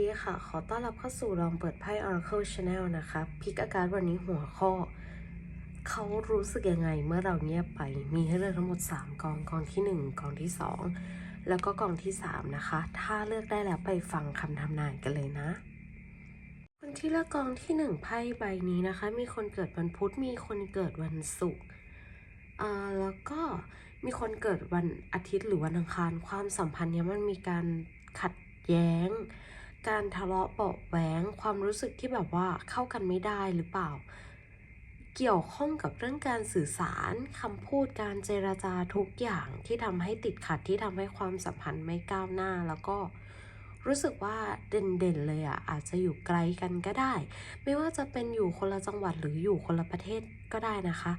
ดีค่ะ ขอต้อนรับเข้าสู่ลองเปิดไพ่ Oracle Channel นะคะพิกอาการวันนี้หัวข้อ เขารู้สึกยังไงเมื่อเราเงียบไป มีให้เลือกทั้งหมด 3 กอง กองที่ 1 กองที่ 2 แล้วก็กองที่ 3 นะคะ ถ้าเลือกได้แล้วไปฟังคำทำนายกันเลยนะคนที่เลือกกองที่ 1 ไพ่ใบนี้นะคะ มีคนเกิดวันพุธ มีคนเกิดวันศุกร์อ่าแล้วก็มีคนเกิดวันอาทิตย์หรือวันอังคาร ความสัมพันธ์เนี้ยมันมีการขัดแย้ง การทะเลาะเบาะแว้งความรู้สึกที่แบบว่าเข้ากันไม่ได้หรือเปล่า เกี่ยวข้องกับเรื่องการสื่อสารคำพูดการเจรจาทุกอย่างที่ทำให้ติดขัดที่ทำให้ความสัมพันธ์ไม่ก้าวหน้าแล้วก็รู้สึกว่าเด่นๆเลยอะอาจจะอยู่ไกลกันก็ได้ ไม่ว่าจะเป็นอยู่คนละจังหวัดหรืออยู่คนละประเทศก็ได้นะคะ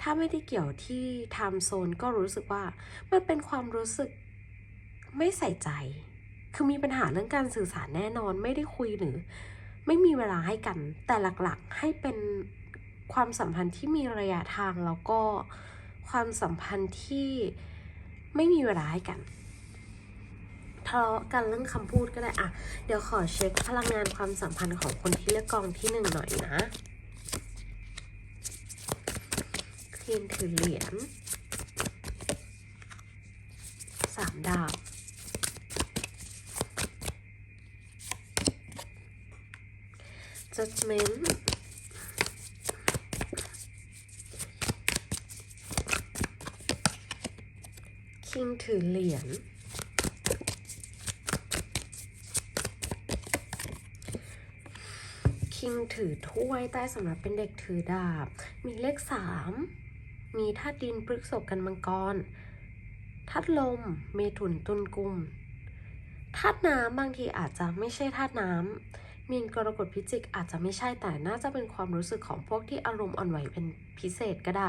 ถ้าไม่ได้เกี่ยวที่ไทม์โซนก็รู้สึกว่ามันเป็นความรู้สึกไม่ใส่ใจ คือมีปัญหาเรื่องการสื่อสารแน่นอนไม่ได้คุยหรือ ไม่มีเวลาให้กัน แต่หลักๆให้เป็นความสัมพันธ์ที่มีระยะทางแล้วก็ความสัมพันธ์ที่ไม่มีเวลาให้กันทะเลาะกันเรื่องคำพูดก็ได้อะเดี๋ยวขอเช็คพลังงานความสัมพันธ์ของคนที่เลือกกองที่หนึ่งหน่อยนะควีนถือเหรียญสามดาบ judgment คิงถือเหรียญ คิงถือถ้วยใต้สำหรับเป็นเด็กถือดาบ มีเลขสาม มีธาตุดินพฤกษบกันมังกรธาตุลม เมถุนตุลกุมธาตุน้ำบางทีอาจจะไม่ใช่ธาตุน้ำ มีนกรกฎพิจิกอาจจะไม่ใช่แต่น่าจะเป็นความรู้สึกของพวกที่อารมณ์อ่อนไหวเป็นพิเศษก็ได้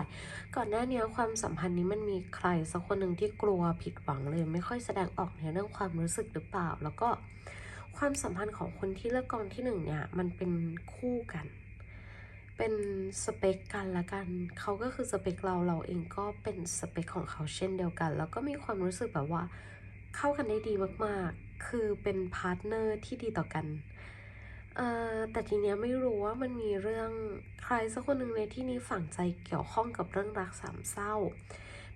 ก่อนหน้านี้ความสัมพันธ์นี้มันมีใครสักคนหนึ่งที่กลัวผิดหวังเลย ไม่ค่อยแสดงออกในเรื่องความรู้สึกหรือเปล่า แล้วก็ความสัมพันธ์ของคนที่เลือกกองที่หนึ่งเนี่ยมันเป็นคู่กัน เป็นสเปคกันละกัน เขาก็คือสเปคเราเราเองก็เป็นสเปคของเขาเช่นเดียวกัน แล้วก็มีความรู้สึกแบบว่าเข้ากันได้ดีมากๆ คือเป็นพาร์ทเนอร์ที่ดีต่อกัน แต่ทีเนี้ยไม่รู้ว่ามันมีเรื่องใครสักคนหนึ่งในที่นี้ฝังใจเกี่ยวข้องกับเรื่องรักสามเศร้า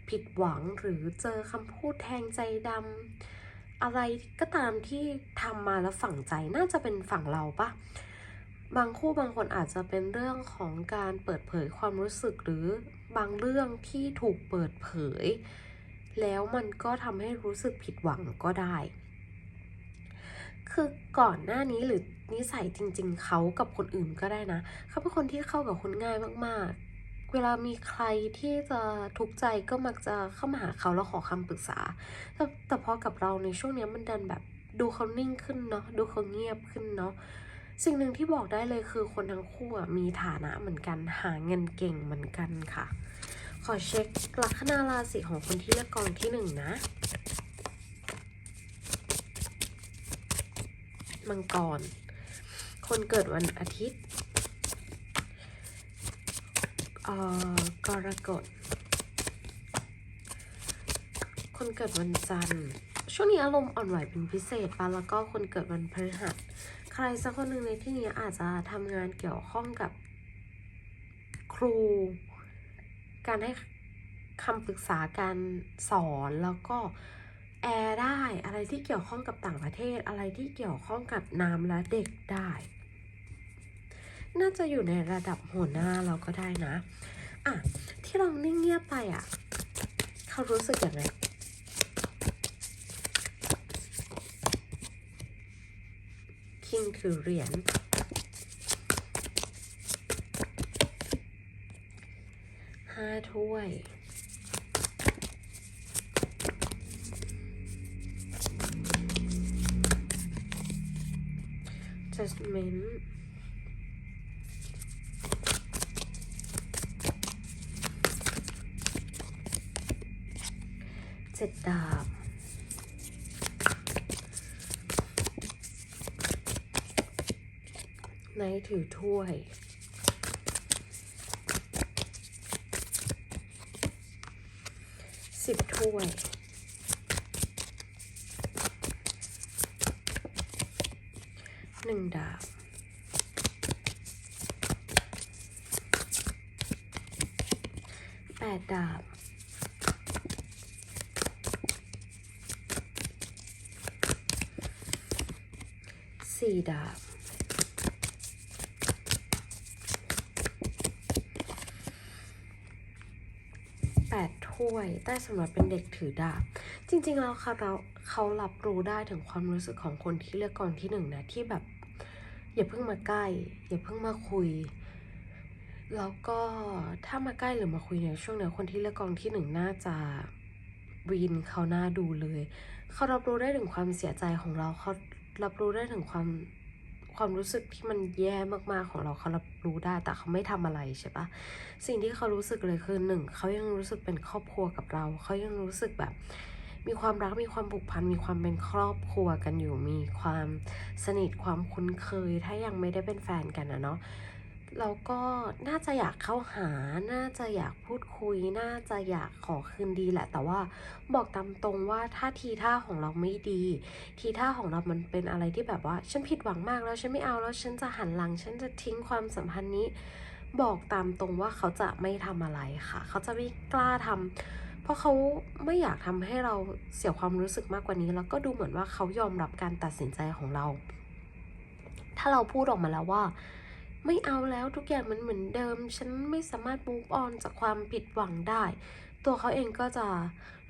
ผิดหวังหรือเจอคำพูดแทงใจดำอะไรก็ตามที่ทำมาแล้วฝังใจน่าจะเป็นฝั่งเราปะบางคู่บางคนอาจจะเป็นเรื่องของการเปิดเผยความรู้สึกหรือบางเรื่องที่ถูกเปิดเผย แล้วมันก็ทำให้รู้สึกผิดหวังก็ได้ คือก่อนหน้านี้หรือ นิสัยจริง ๆ เขากับคนอื่นก็ได้นะ เขาเป็นคนที่เข้ากับคนง่ายมากๆ เวลามีใครที่จะทุกข์ใจก็มักจะเข้ามาหาเขาแล้วขอคำปรึกษา แต่แต่พอกับเราในช่วงนี้มันดันแบบดูเขานิ่งขึ้นเนาะดูเขาเงียบขึ้นเนาะสิ่งหนึ่งที่บอกได้เลยคือคนทั้งคู่มีฐานะเหมือนกันหาเงินเก่งเหมือนกันค่ะ ขอเช็คลัคนาราศีของคนที่เลือกกองที่หนึ่งนะ มังกร คนเกิดวันอาทิตย์เอ่อกรกฎ คนเกิดวันจันทร์ ช่วงนี้อารมณ์อ่อนไหวเป็นพิเศษปะแล้วก็คนเกิดวันพฤหัส ใครสักคนหนึ่งในที่นี้อาจจะทำงานเกี่ยวข้องกับครู การให้คำปรึกษาการสอนแล้วก็แอร์ได้อะไรที่เกี่ยวข้องกับต่างประเทศอะไรที่เกี่ยวข้องกับน้ำและเด็กได้ น่าจะอยู่ในระดับหัวหน้าเราก็ได้นะ อะ ที่เรานิ่งเงียบไปอะ เขารู้สึกยังไงคิงถือเหรียญห้าถ้วย judgment เจ็ดดาบไนถือถ้วยสิบถ้วยหนึ่งดาบแปดดาบ สี่ดาบ แปดถ้วย ใต้สำหรับเป็นเด็กถือดาบ จริง ๆ แล้วค่ะเราเขารับรู้ได้ถึงความรู้สึกของคนที่เลือกกองที่หนึ่งนะ ที่แบบ อย่าเพิ่งมาใกล้ อย่าเพิ่งมาคุย แล้วก็ถ้ามาใกล้หรือมาคุยเนี่ยช่วงเนี้คนที่เลือกกองที่หนึ่งน่าจะวีนเขาหน้าดูเลย เขารับรู้ได้ถึงความเสียใจของเราเขา รับรู้ได้ถึงความความรู้สึกที่มันแย่มากๆของเราเขารับรู้ได้แต่เขาไม่ทำอะไรใช่ปะสิ่งที่เขารู้สึกเลยคือหนึ่งเขายังรู้สึกเป็นครอบครัวกับเรา เขายังรู้สึกแบบ มีความรักมีความผูกพันมีความเป็นครอบครัวกันอยู่มีความสนิทความคุ้นเคย ถ้ายังไม่ได้เป็นแฟนกันนะเนาะ แล้วก็น่าจะอยากเข้าหา น่าจะอยากพูดคุย น่าจะอยากขอคืนดีแหละ แต่ว่าบอกตามตรงว่าถ้าทีท่าของเราไม่ดี ทีท่าของเรามันเป็นอะไรที่แบบว่า ฉันผิดหวังมากแล้วฉันไม่เอาแล้วฉันจะหันหลัง ฉันจะทิ้งความสัมพันธ์นี้ บอกตามตรงว่าเขาจะไม่ทำอะไรค่ะ เขาจะไม่กล้าทำเพราะเขาไม่อยากทำให้เราเสียความรู้สึกมากกว่านี้ แล้วก็ดูเหมือนว่าเขายอมรับการตัดสินใจของเรา ถ้าเราพูดออกมาแล้วว่า ไม่เอาแล้วทุกอย่างมันเหมือนเดิม ฉันไม่สามารถ move on จากความผิดหวังได้ ตัวเขาเองก็จะ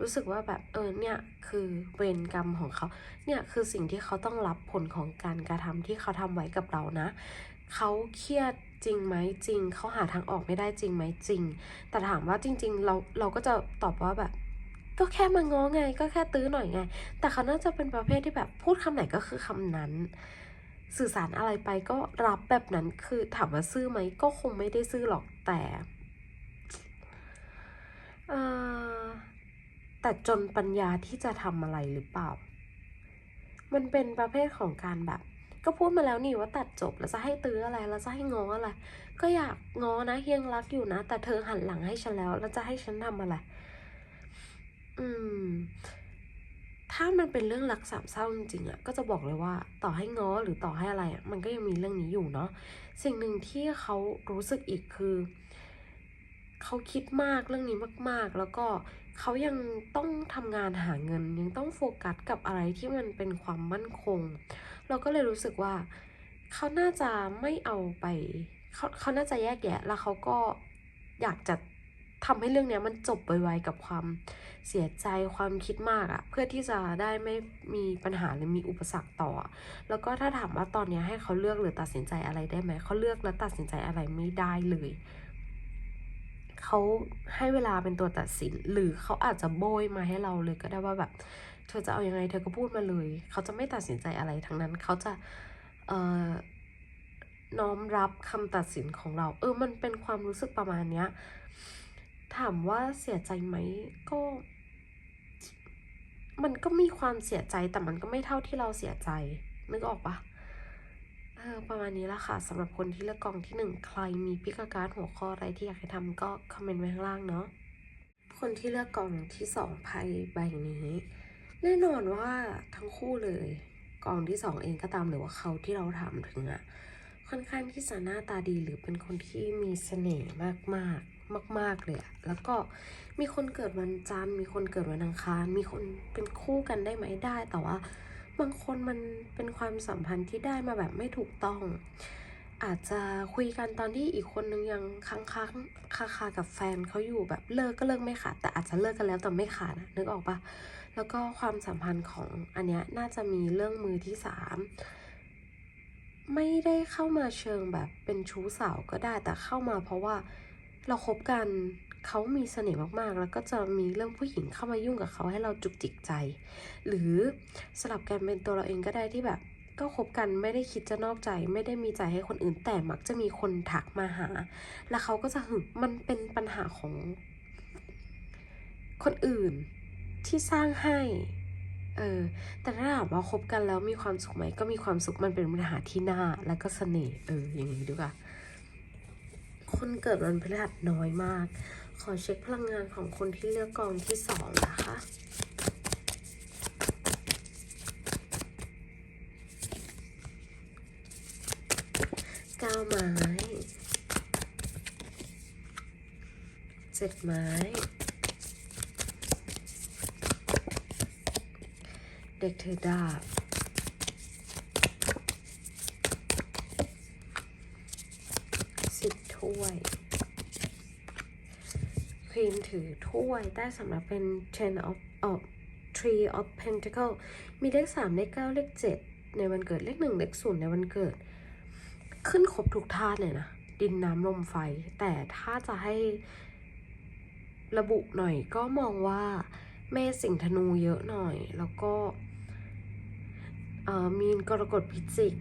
รู้สึกว่าแบบเออเนี่ยคือเวรกรรมของเขาเนี่ยคือสิ่งที่เขาต้องรับผลของการกระทำที่เขาทำไว้กับเรานะเขาเครียดจริงไหมจริง เขาหาทางออกไม่ได้จริงไหมจริง แต่ถามว่าจริง ๆ เราเราก็จะตอบว่าแบบ ก็แค่มาง้อไง ก็แค่ตื้อหน่อยไง แต่เขาน่าจะเป็นประเภทที่แบบพูดคำไหนก็คือคำนั้น สื่อสารอะไรไปก็รับแบบนั้นคือถามว่าซื่อไหมก็คงไม่ได้ซื่อหรอกแต่แต่จนปัญญาที่จะทำอะไรหรือเปล่า มันเป็นประเภทของการแบบ ก็พูดมาแล้วนี่ว่าตัดจบแล้วจะให้ตื้ออะไรแล้วจะให้ง้ออะไร ก็อยากง้อนะยังรักอยู่นะ แต่เธอหันหลังให้ฉันแล้ว แล้วจะให้ฉันทำอะไร อืม ถ้ามันเป็นเรื่องรักสามเศร้าจริงๆอะก็จะบอกเลยว่าต่อให้ง้อหรือต่อให้อะไรอะมันก็ยังมีเรื่องนี้อยู่เนาะสิ่งหนึ่งที่เขารู้สึกอีกคือเขาคิดมากเรื่องนี้มากๆ แล้วก็เขายังต้องทำงานหาเงิน ยังต้องโฟกัสกับอะไรที่มันเป็นความมั่นคง เราก็เลยรู้สึกว่า เขาน่าจะไม่เอาไปเขาเขาน่าจะแยกแยะ แล้วเขาก็อยากจะ ทำให้เรื่องเนี้ยมันจบไวๆกับความเสียใจความคิดมากอะเพื่อที่จะได้ไม่มีปัญหาหรือมีอุปสรรคต่อ แล้วก็ถ้าถามว่าตอนเนี้ยให้เขาเลือกหรือตัดสินใจอะไรได้ไหมเขาเลือกและตัดสินใจอะไรไม่ได้เลยเขาให้เวลาเป็นตัวตัดสิน หรือเขาอาจจะโบยมาให้เราเลยก็ได้ว่าแบบเธอจะเอายังไง เธอก็พูดมาเลย เขาจะไม่ตัดสินใจอะไรทั้งนั้น เขาจะเอ่อน้อมรับคำตัดสินของเรา เออ มันเป็นความรู้สึกประมาณเนี้ย ถามว่าเสียใจไหมก็ มันก็มีความเสียใจแต่มันก็ไม่เท่าที่เราเสียใจนึกออกปะเออประมาณนี้ละค่ะสำหรับคนที่เลือกกองที่หนึ่งใครมีพิกการดหัวข้ออะไรที่อยากให้ทำก็คอมเมนต์ไว้ข้างล่างเนาะคนที่เลือกกองที่สองไพ่ใบนี้ แน่นอนว่าทั้งคู่เลยกองที่สองเองก็ตามหรือว่าเขาที่เราถามถึงอะ ค่อนข้างที่จะหน้าตาดีหรือเป็นคนที่มีเสน่ห์มากมากมากมาก ๆเลยอะแล้วก็มีคนเกิดวันจันทร์มีคนเกิดวันอังคาร มีคนเป็นคู่กันได้ไหมได้ แต่ว่าบางคนมันเป็นความสัมพันธ์ที่ได้มาแบบไม่ถูกต้อง อาจจะคุยกันตอนที่อีกคนนึงยังค้างค้างคาคากับแฟนเขาอยู่แบบเลิกก็เลิกไม่ขาดแต่อาจจะเลิกกันแล้วแต่ไม่ขาดอะนึกออกปะแล้วก็ความสัมพันธ์ของอันเนี้ยน่าจะมีเรื่องมือที่สาม ไม่ได้เข้ามาเชิงแบบเป็นชู้สาวก็ได้แต่เข้ามาเพราะว่าเราคบกันเขามีเสน่ห์มากๆ แล้วก็จะมีเรื่องผู้หญิงเข้ามายุ่งกับเขาให้เราจุกจิกใจ หรือสลับกันเป็นตัวเราเองก็ได้ที่แบบ ก็คบกันไม่ได้คิดจะนอกใจ ไม่ได้มีใจให้คนอื่นแต่มักจะมีคนทักมาหา แล้วเขาก็จะหึงมันเป็นปัญหาของ คนอื่นที่สร้างให้ เออ แต่ถ้าถามว่าคบกันแล้วมีความสุขไหมก็มีความสุขมันเป็นปัญหาที่น่าแล้วก็เสน่ห์เอออย่างนี้ดีกว่าคนเกิดวันพฤหัสน้อยมาก ขอเช็คพลังงานของคนที่เลือกกองที่สองนะคะเก้าไม้เจ็ดไม้ เด็กถือดาบสิบถ้วย ควีนถือถ้วยได้สำหรับเป็น ten of of tree of pentacle มีเลขสามเลขเก้าเลขเจ็ดในวันเกิดเลขหนึ่งเลขศูนย์ในวันเกิด ขึ้นครบทุกธาตุเลยนะ ดินน้ำลมไฟ แต่ถ้าจะให้ระบุหน่อยก็มองว่าเมษสิงธนูเยอะหน่อย แล้วก็ มีนกรกฎพิจิก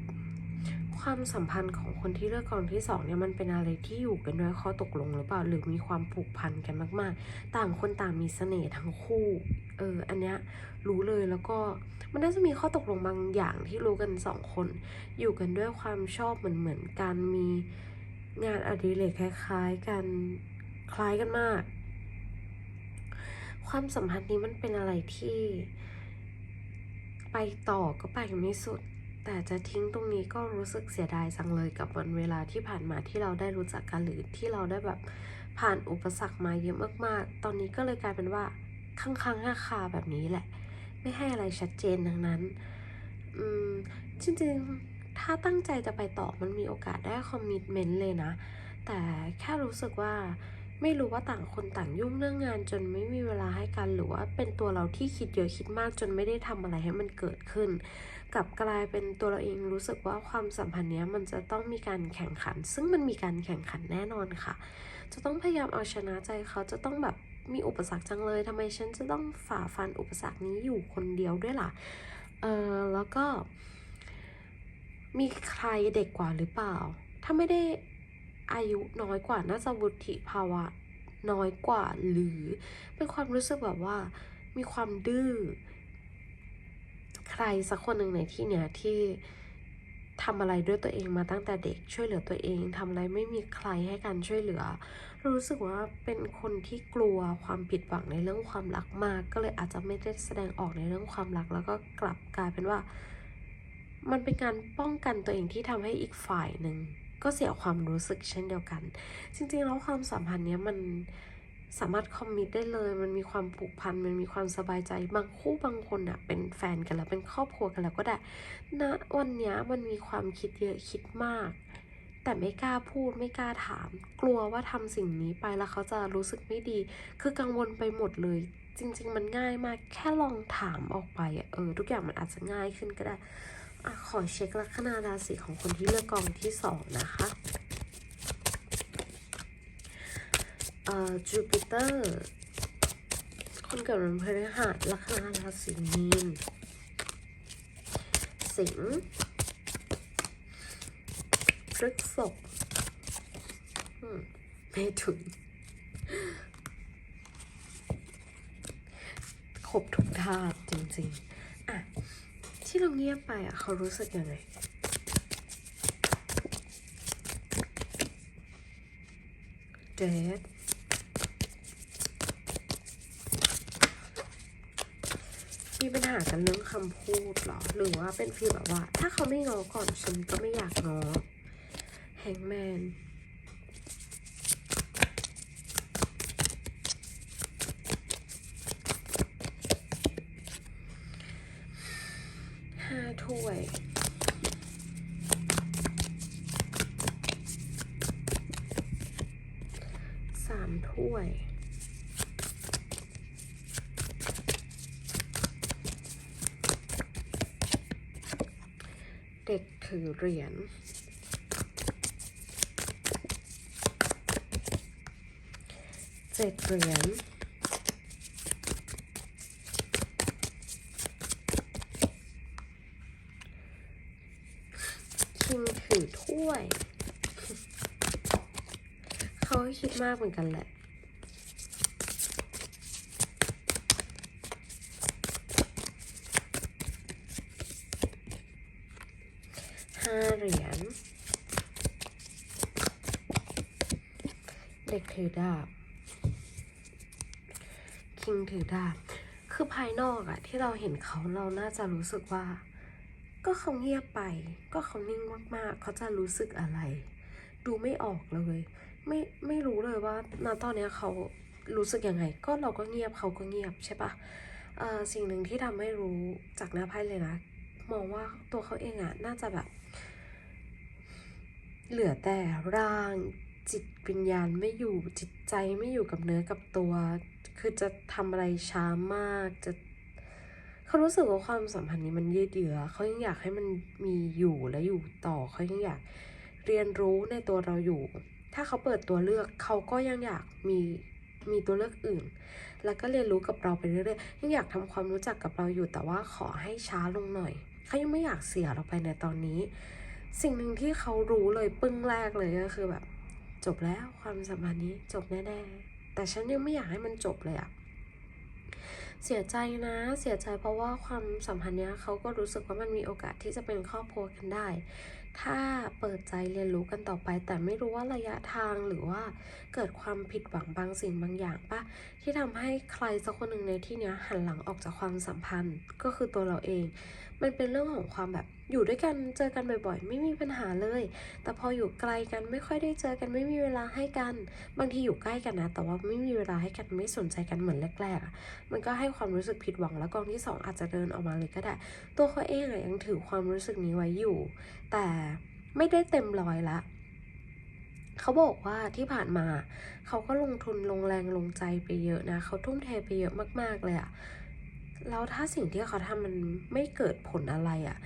ความสัมพันธ์ของคนที่เลือกกองที่สองเนี่ยมันเป็นอะไรที่อยู่กันด้วยข้อตกลงหรือเปล่าหรือมีความผูกพันกันมาก ๆ ต่างคนต่างมีเสน่ห์ทั้งคู่เอออันเนี้ยรู้เลยแล้วก็มันน่าจะมีข้อตกลงบางอย่างที่รู้กันสองคน อยู่กันด้วยความชอบเหมือนเหมือนกันมีงานอดิเรกคล้ายๆกันคล้ายกันมาก ความสัมพันธ์นี้มันเป็นอะไรที่ ไปต่อก็ไปไม่สุด แต่จะทิ้งตรงนี้ก็รู้สึกเสียดายจังเลยกับวันเวลาที่ผ่านมาที่เราได้รู้จักกันหรือที่เราได้แบบผ่านอุปสรรคมาเยอะมากๆ ตอนนี้ก็เลยกลายเป็นว่าค้างค้างๆคาแบบนี้แหละ ไม่ให้อะไรชัดเจนดังนั้น อืม จริงๆ ถ้าตั้งใจจะไปต่อมันมีโอกาสได้คอมมิชเมนต์เลยนะ แต่แค่รู้สึกว่า ไม่รู้ว่าต่างคนต่างยุ่งเรื่องงานจนไม่มีเวลาให้กัน หรือว่าเป็นตัวเราที่คิดเยอะคิดมากจนไม่ได้ทำอะไรให้มันเกิดขึ้น กลับกลายเป็นตัวเราเองรู้สึกว่าความสัมพันธ์เนี้ยมันจะต้องมีการแข่งขัน ซึ่งมันมีการแข่งขันแน่นอนค่ะ จะต้องพยายามเอาชนะใจเขาจะต้องแบบมีอุปสรรคจังเลยทำไมฉันจะต้องฝ่าฟันอุปสรรคนี้อยู่คนเดียวด้วยล่ะ เออแล้วก็ มีใครเด็กกว่าหรือเปล่า ถ้าไม่ได้ อายุน้อยกว่าน่าจะวุฒิภาวะน้อยกว่า หรือเป็นความรู้สึกแบบว่า มีความดื้อใครสักคนหนึ่งในที่เนี้ยที่ทำอะไรด้วยตัวเองมาตั้งแต่เด็กช่วยเหลือตัวเองทำอะไรไม่มีใครให้การช่วยเหลือ รู้สึกว่าเป็นคนที่กลัวความผิดหวังในเรื่องความรักมาก ก็เลยอาจจะไม่ได้แสดงออกในเรื่องความรัก แล้วก็กลับกลายเป็นว่า มันเป็นการป้องกันตัวเองที่ทำให้อีกฝ่ายหนึ่ง ก็เสียความรู้สึกเช่นเดียวกัน จริงๆแล้วความสัมพันธ์เนี้ยมันสามารถคอมมิตได้เลย มันมีความผูกพัน มันมีความสบายใจ บางคู่บางคนอะเป็นแฟนกันแล้วเป็นครอบครัวกันแล้วก็ได้ณวันเนี้ยมันมีความคิดเยอะคิดมาก แต่ไม่กล้าพูดไม่กล้าถาม กลัวว่าทำสิ่งนี้ไปแล้วเขาจะรู้สึกไม่ดี คือกังวลไปหมดเลย จริง ๆ มันง่ายมาก แค่ลองถามออกไปอะเออ ทุกอย่างมันอาจจะง่ายขึ้นก็ได้ อขอเช็คลัคนาราศีของคนที่เลือกกองที่สองนะคะเอ่อจูปิเตอร์ คนเกิดวันพฤหัสลัคนาราศีมีน สิงห์พฤษภอืมเมถุนครบทุกธาตุจริงๆ อะ ที่เราเงียบไปอะ เขารู้สึกยังไง เดดมีปัญหากันเรื่องคำพูดเหรอ หรือว่าเป็นฟีลแบบว่า ถ้าเขาไม่งอก่อนฉันก็ไม่อยากงอแฮงแมน ห้าถ้วย สามถ้วย เด็กถือ เหรียญเจ็ดเหรียญคิงถือถ้วย เขาคิดมากเหมือนกันแหละ ห้าเหรียญ เด็ก ถือดาบคิงถือดาบ คือภายนอกอะที่เราเห็นเขาเราน่าจะรู้สึกว่า ก็เขาเงียบไป ก็เขานิ่งมากๆ เขาจะรู้สึกอะไร ดูไม่ออกเลย ไม่ไม่รู้เลยว่าณตอนนี้เขารู้สึกยังไง ก็เราก็เงียบเขาก็เงียบใช่ปะสิ่งหนึ่งที่ทำให้รู้จากหน้าไพ่เลยนะมองว่าตัวเขาเองอะน่าจะแบบ เหลือแต่ร่าง จิตวิญญาณไม่อยู่จิตใจไม่อยู่กับเนื้อกับตัว คือจะทำอะไรช้ามากจะเขารู้สึกว่าความสัมพันธ์นี้มันยืดเยื้อเขายังอยากให้มันมีอยู่และอยู่ต่อเขายังอยากเรียนรู้ในตัวเราอยู่ ถ้าเขาเปิดตัวเลือกเขาก็ยังอยากมีมีตัวเลือกอื่น แล้วก็เรียนรู้กับเราไปเรื่อยๆยังอยากทำความรู้จักกับเราอยู่ แต่ว่าขอให้ช้าลงหน่อยเขายังไม่อยากเสียเราไปในตอนนี้ สิ่งหนึ่งที่เขารู้เลยปึ้งแรกเลยก็คือแบบ จบแล้วความสัมพันธ์นี้จบแน่ๆ แต่ฉันยังไม่อยากให้มันจบเลยอะเสียใจนะเสียใจเพราะว่าความสัมพันธ์เนี้ยเขาก็รู้สึกว่ามันมีโอกาสที่จะเป็นครอบครัวกันได้ ถ้าเปิดใจเรียนรู้กันต่อไป แต่ไม่รู้ว่าระยะทางหรือว่าเกิดความผิดหวังบางสิ่งบางอย่างปะที่ทำให้ใครสักคนหนึ่งในที่เนี้ยหันหลังออกจากความสัมพันธ์ก็คือตัวเราเอง มันเป็นเรื่องของความแบบ อยู่ด้วยกันเจอกันบ่อยๆ ไม่มีปัญหาเลย แต่พออยู่ไกลกันไม่ค่อยได้เจอกันไม่มีเวลาให้กัน บางทีอยู่ใกล้กันนะ แต่ว่าไม่มีเวลาให้กันไม่สนใจกันเหมือนแรกๆ มันก็ให้ความรู้สึกผิดหวังแล้วกองที่สองอาจจะเดินออกมาเลยก็ได้ ตัวเขาเองอะยังถือความรู้สึกนี้ไว้อยู่ แต่ไม่ได้เต็มร้อยละเขาบอกว่าที่ผ่านมา เขาก็ลงทุนลงแรงลงใจไปเยอะนะเขาทุ่มเทไปเยอะมากๆเลยอะแล้วถ้าสิ่งที่เขาทำมันไม่เกิดผลอะไรอะ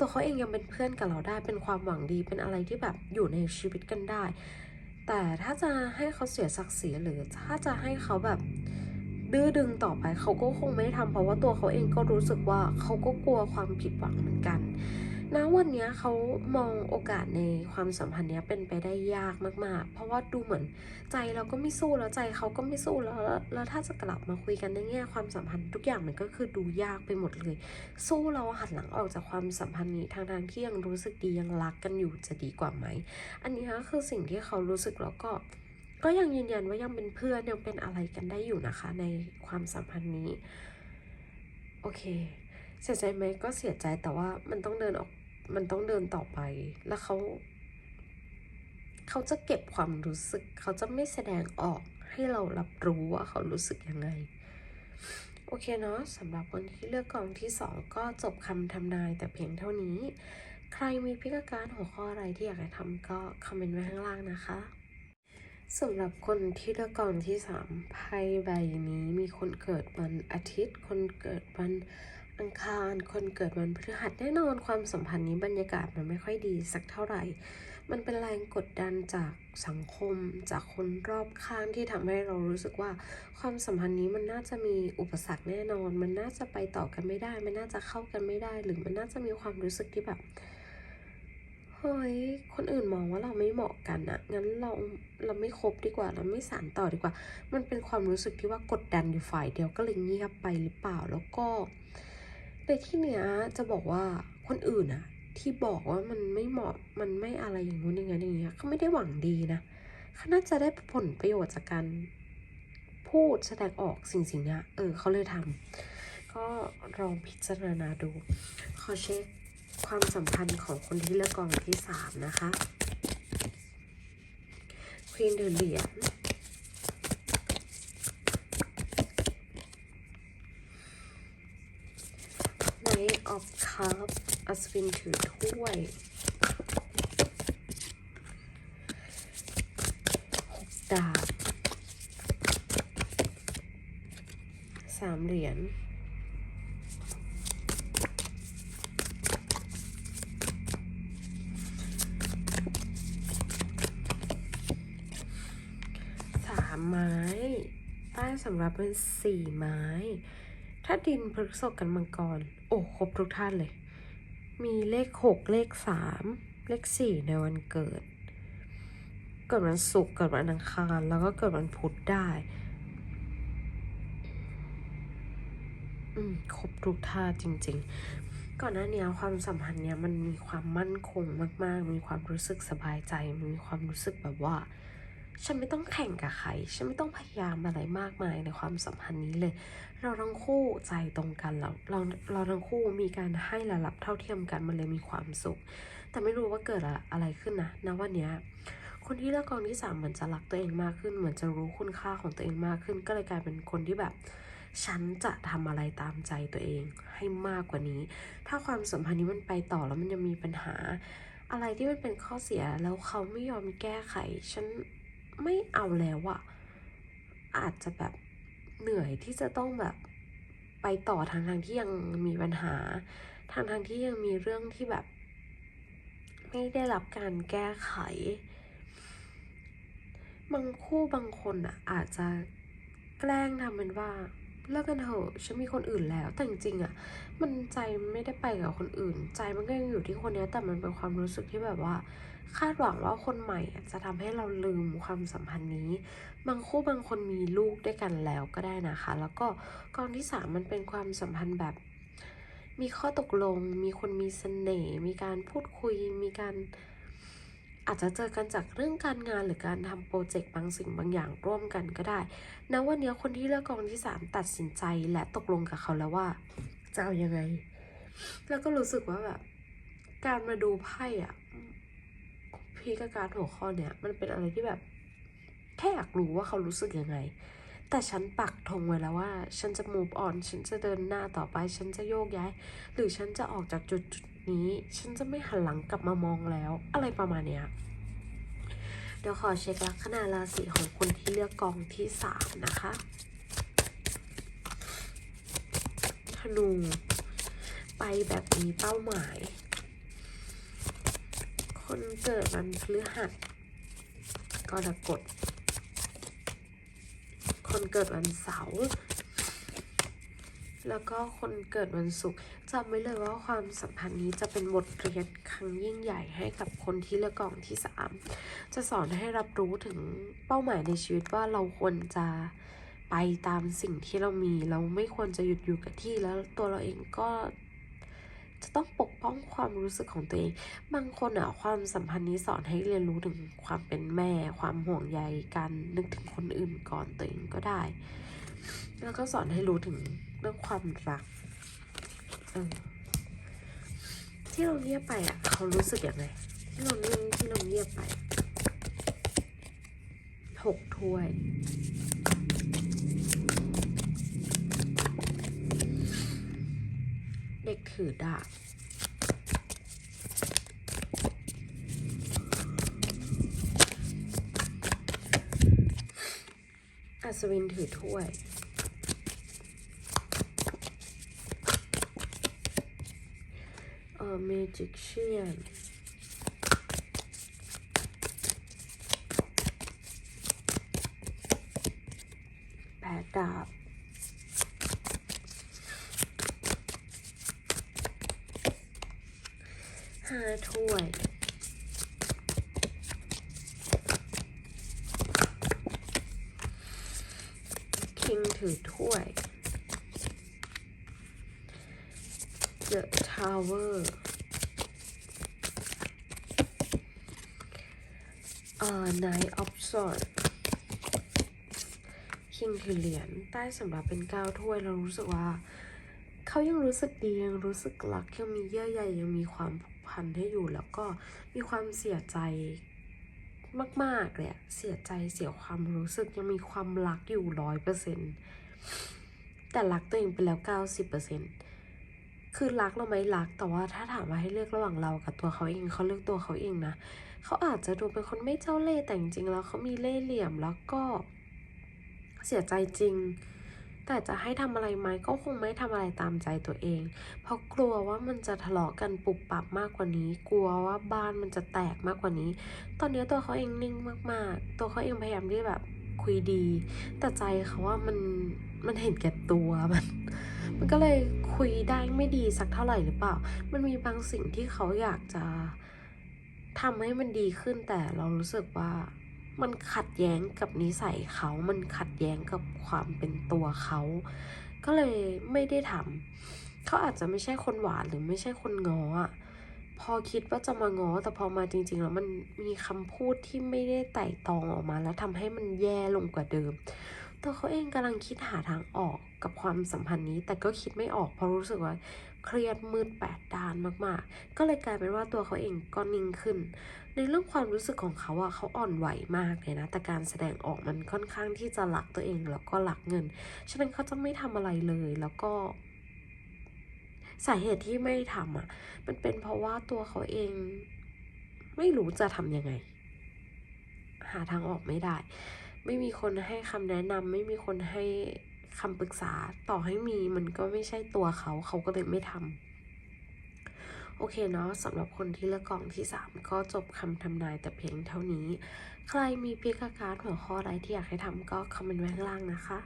ตัวเขาเองยังเป็นเพื่อนกับเราได้เป็นความหวังดีเป็นอะไรที่แบบอยู่ในชีวิตกันได้ แต่ถ้าจะให้เขาเสียศักดิ์ศรีหรือถ้าจะให้เขาแบบดื้อดึงต่อไปเขาก็คงไม่ทำเพราะว่าตัวเขาเองก็รู้สึกว่าเขาก็กลัวความผิดหวังเหมือนกัน ณวันนี้เขามองโอกาสในความสัมพันธ์นี้เป็นไปได้ยากมาก ๆ เพราะว่าดูเหมือนใจเราก็ไม่สู้แล้วใจเขาก็ไม่สู้แล้ว แล้วถ้าจะกลับมาคุยกันในแง่ความสัมพันธ์ทุกอย่างมันก็คือดูยากไปหมดเลย สู้เราหันหลังออกจากความสัมพันธ์นี้ทางทางที่ยังรู้สึกดียังรักกันอยู่จะดีกว่าไหม อันนี้ก็คือสิ่งที่เขารู้สึกแล้วก็ก็ยังยืนยันว่ายังเป็นเพื่อนยังเป็นอะไรกันได้อยู่นะคะ ในความสัมพันธ์นี้ โอเค เสียใจไหมก็เสียใจแต่ว่ามันต้องเดินออก มันต้องเดินต่อไป แล้วเขาเขาจะเก็บความรู้สึก เขาจะไม่แสดงออกให้เรารับรู้ว่าเขารู้สึกยังไง โอเคเนาะสำหรับคนที่เลือกกองที่สองก็จบคำทำนายแต่เพียงเท่านี้ ใครมีพิการหัวข้ออะไรที่อยากให้ทำก็คอมเมนต์ไว้ข้างล่างนะคะสำหรับคนที่เลือกกองที่สามไพ่ใบนี้มีคนเกิดวันอาทิตย์ คนเกิดวัน อังคารคนเกิดวันพฤหัสแน่นอนความสัมพันธ์นี้บรรยากาศมันไม่ค่อยดีสักเท่าไหร่ มันเป็นแรงกดดันจากสังคมจากคนรอบข้างที่ทำให้เรารู้สึกว่า ความสัมพันธ์นี้มันน่าจะมีอุปสรรคแน่นอน มันน่าจะไปต่อกันไม่ได้ มันน่าจะเข้ากันไม่ได้ หรือมันน่าจะมีความรู้สึกที่แบบเฮ้ย คนอื่นมองว่าเราไม่เหมาะกันอะงั้นเราเราไม่คบดีกว่า เราไม่สานต่อดีกว่า มันเป็นความรู้สึกที่ว่ากดดันอยู่ฝ่ายเดียวก็เลยเงียบไปหรือเปล่า แล้วก็ ในที่เนี้ยจะบอกว่าคนอื่นอะที่บอกว่ามันไม่เหมาะมันไม่อะไรอย่างนู้นอย่างนั้นอย่างเงี้ยเขาไม่ได้หวังดีนะเขาน่าจะได้ผลประโยชน์จากการพูดแสดงออกสิ่งสิ่งเนี้ยเออเขาเลยทำก็ลองพิจารณาดู ขอเช็คความสัมพันธ์ของคนที่เลือกกองที่สามนะคะควีนเดือเหรียญ ไนท์ออฟคัพอัศวินถือถ้วยหกดาบสามเหรียญสามไม้ ใต้สำรับเป็นสี่ไม้ ถ้าดินพฤกษกกันมังกร โอ้ครบทุกท่านเลย มีเลขหกเลขสามเลขสี่ในวันเกิด เกิดวันศุกร์เกิดวันอังคารแล้วก็เกิดวันพุธได้ อืมครบทุกท่าจริง ๆ ก่อนหน้านี้ความสัมพันธ์เนี้ยมันมีความมั่นคงมาก ๆ มีความรู้สึกสบายใจ มันมีความรู้สึกแบบว่า ฉันไม่ต้องแข่งกับใคร ฉันไม่ต้องพยายามอะไรมากมายในความสัมพันธ์นี้เลย เราทั้งคู่ใจตรงกันเราเราเราทั้งคู่มีการให้และรับเท่าเทียมกันมันเลยมีความสุข แต่ไม่รู้ว่าเกิดอะไรขึ้นนะณวันนี้คนที่เลือกกองที่สามเหมือนจะรักตัวเองมากขึ้น เหมือนจะรู้คุณค่าของตัวเองมากขึ้น ก็เลยกลายเป็นคนที่แบบ ฉันจะทำอะไรตามใจตัวเองให้มากกว่านี้ ถ้าความสัมพันธ์นี้มันไปต่อแล้วมันยังมีปัญหา อะไรที่มันเป็นข้อเสียแล้วเขาไม่ยอมแก้ไข ฉัน ไม่เอาแล้วอะอาจจะแบบเหนื่อยที่จะต้องแบบไปต่อทางทางที่ยังมีปัญหา ทางทางที่ยังมีเรื่องที่แบบ ไม่ได้รับการแก้ไข บางคู่บางคนอะอาจจะแกล้งทำเป็นว่าเลิกกันเถอะฉันมีคนอื่นแล้ว แต่จริงๆอะมันใจไม่ได้ไปกับคนอื่น ใจมันก็ยังอยู่ที่คนนี้แต่มันเป็นความรู้สึกที่แบบว่า คาดหวังว่าคนใหม่จะทำให้เราลืมความสัมพันธ์นี้ บางคู่บางคนมีลูกด้วยกันแล้วก็ได้นะคะ แล้วก็กองที่สามมันเป็นความสัมพันธ์แบบ มีข้อตกลง มีคนมีเสน่ห์ มีการพูดคุย มีการอาจจะเจอกันจากเรื่องการงานหรือการทำโปรเจกต์บางสิ่งบางอย่างร่วมกันก็ได้ณวันนี้คนที่เลือกกองที่สามตัดสินใจและตกลงกับเขาแล้วว่าจะเอายังไง แล้วก็รู้สึกว่าแบบการมาดูไพ่อะ พี่กบการหัวข้อเนี่ยมันเป็นอะไรที่แบบ แค่อยากรู้ว่าเขารู้สึกยังไง แต่ฉันปักธงไว้แล้วว่า ฉันจะ move on ฉันจะเดินหน้าต่อไป ฉันจะโยกย้าย หรือฉันจะออกจากจุดจุดนี้ ฉันจะไม่หันหลังกลับมามองแล้ว อะไรประมาณเนี้ยเดี๋ยวขอเช็คลัคนาราศีของคนที่เลือกกองที่สามนะคะธนูไปแบบมีเป้าหมาย คนเกิดวันพฤหัสกรกฎ คนเกิดวันเสาร์ แล้วก็คนเกิดวันศุกร์จำไว้เลยว่าความสัมพันธ์นี้จะเป็นบทเรียนครั้งยิ่งใหญ่ให้กับคนที่เลือกกองที่สามจะสอนให้รับรู้ถึงเป้าหมายในชีวิตว่าเราควรจะไปตามสิ่งที่เรามี เราไม่ควรจะหยุดอยู่กับที่แล้วตัวเราเองก็ จะต้องปกป้องความรู้สึกของตัวเอง บางคนอะความสัมพันธ์นี้สอนให้เรียนรู้ถึงความเป็นแม่ ความห่วงใยการนึกถึงคนอื่นก่อนตัวเองก็ได้ แล้วก็สอนให้รู้ถึงเรื่องความรักอที่เราเงียบไปอะเขารู้สึกอย่างไรที่เราเงียบที่เราเงียบไปหกถ้วย ด็กถือดาบอัศวินถือถ้วยเอ่อเมจิกเชียน แปดดาบ ห้าถ้วย คิงถือถ้วย The Tower เอ่อ Knight of Swords คิงถือเหรียญใต้สำหรับเป็นก้าถ้วยเรารู้สึกว่า เขายังรู้สึกดี ยังรู้สึกรัก ยังมีเยื่อใยยังมีความผูก พันให้อยู่แล้วก็มีความเสียใจมากๆเลยเสียใจเสียความรู้สึกยังมีความรักอยู่ร้อยเปอร์เซ็นต์แต่รักตัวเองไปแล้วเก้าสิบเปอร์เซ็นต์คือรักเราไหมรัก แต่ว่าถ้าถามว่าให้เลือกระหว่างเรากับตัวเขาเองเขาเลือกตัวเขาเองนะเขาอาจจะดูเป็นคนไม่เจ้าเล่ห์แต่จริงๆแล้วเขามีเล่ห์เหลี่ยมแล้วก็เสียใจจริง แต่จะให้ทำอะไรไหมก็คงไม่ทำอะไรตามใจตัวเอง เพราะกลัวว่ามันจะทะเลาะกันปุบปับมากกว่านี้ กลัวว่าบ้านมันจะแตกมากกว่านี้ ตอนนี้ตัวเขาเองนิ่งมาก ๆ ตัวเขาเองพยายามที่แบบคุยดี แต่ใจเขาว่ามันมันเห็นแก่ตัวมันมันก็เลยคุยได้ไม่ดีสักเท่าไหร่หรือเปล่า มันมีบางสิ่งที่เขาอยากจะทำให้มันดีขึ้นแต่เรารู้สึกว่า มันขัดแย้งกับนิสัยเขา มันขัดแย้งกับความเป็นตัวเขา ก็เลยไม่ได้ทำเขาอาจจะไม่ใช่คนหวานหรือไม่ใช่คนงออะพอคิดว่าจะมาง้อแต่พอมาจริง ๆ แล้วมันมีคำพูดที่ไม่ได้ไต่ตองออกมา แล้วทำให้มันแย่ลงกว่าเดิม ตัวเขาเองกำลังคิดหาทางออกกับความสัมพันธ์นี้ แต่ก็คิดไม่ออกเพราะรู้สึกว่าเครียดมืดแปดด้านมากๆ ก็เลยกลายเป็นว่าตัวเขาเองก็นิ่งขึ้น ในเรื่องความรู้สึกของเขาอะเขาอ่อนไหวมากเลยนะ แต่การแสดงออกมันค่อนข้างที่จะรักตัวเองแล้วก็รักเงิน ฉะนั้นเขาจะไม่ทำอะไรเลยแล้วก็สาเหตุที่ไม่ทำอะ มันเป็นเพราะว่าตัวเขาเองไม่รู้จะทำยังไง หาทางออกไม่ได้ ไม่มีคนให้คำแนะนำไม่มีคนให้คำปรึกษาต่อให้มีมันก็ไม่ใช่ตัวเขา เขาก็เลยไม่ทำ โอเคเนาะสำหรับคนที่เลือกกองที่ 3 ก็จบคำทำนายแต่เพียงเท่านี้ ใครมีพิกการ์ดหัวข้ออะไรที่อยากให้ทำก็คอมเมนต์ไว้ข้างล่างนะคะ